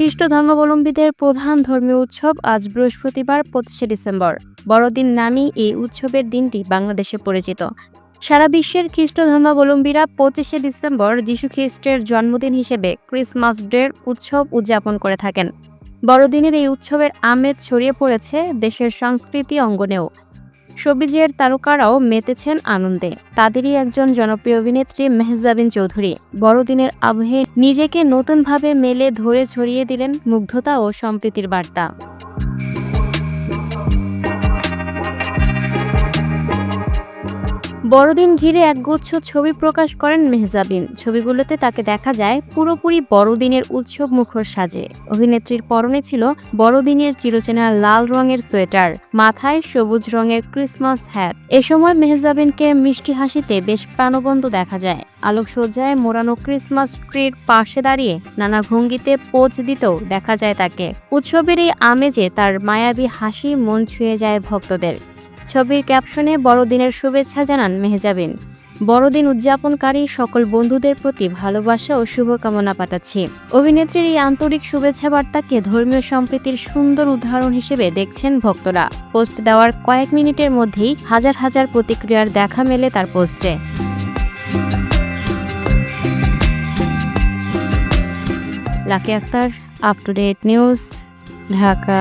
খ্রিস্ট ধর্মাবলম্বীদের প্রধান ধর্মীয় উৎসব আজ বৃহস্পতিবার, পঁচিশে ডিসেম্বর। বড়দিন নামেই এই উৎসবের দিনটি বাংলাদেশে পরিচিত। সারা বিশ্বের খ্রিস্ট ধর্মাবলম্বীরা পঁচিশে ডিসেম্বর যীশু খ্রিস্টের জন্মদিন হিসেবে ক্রিসমাস ডের উৎসব উদযাপন করে থাকেন। বড়দিনের এই উৎসবের আমেজ ছড়িয়ে পড়েছে দেশের সংস্কৃতি অঙ্গনেও। সবিজের তারকারাও মেতেছেন আনন্দে। তাদেরই একজন জনপ্রিয় অভিনেত্রী মেহজাবিন চৌধুরী। বড়দিনের আবহে নিজেকে নতুনভাবে মেলে ধরে ছড়িয়ে দিলেন মুগ্ধতা ও সম্প্রীতির বার্তা। বড়দিন ঘিরে একগুচ্ছ ছবি প্রকাশ করেন মেহজাবিন। ছবিগুলোতে তাকে দেখা যায় পুরোপুরি বড়দিনের উৎসব মুখর সাজে। অভিনেত্রীর পরনে ছিল বড়দিনের চিরচেনা লাল রঙের সোয়েটার, মাথায় সবুজ রঙের ক্রিসমাস হ্যাট। এ সময় মেহজাবিনকে মিষ্টি হাসিতে বেশ প্রাণবন্ত দেখা যায়। আলোকসজ্জায় মোড়ানো ক্রিসমাস ট্রির পাশে দাঁড়িয়ে নানা ভঙ্গিতে পোজ দিতেও দেখা যায় তাকে। উৎসবের এই আমেজে তার মায়াবী হাসি মন ছুঁয়ে যায় ভক্তদের। ছবির ক্যাপশনে বড়দিনের শুভেচ্ছা জানান মেহজাবিন। বড়দিন উদযাপনকারী সকল বন্ধুদের প্রতি ভালোবাসা ও শুভকামনা পাঠাচ্ছি। অভিনেত্রীর এই আন্তরিক শুভেচ্ছা বার্তাকে ধর্মীয় সম্প্রীতির সুন্দর উদাহরণ হিসেবে দেখছেন ভক্তরা। পোস্ট দেওয়ার কয়েক মিনিটের মধ্যেই হাজার হাজার প্রতিক্রিয়ার দেখা মেলে তার পোস্টে। Lucky Akter up to date news Dhaka.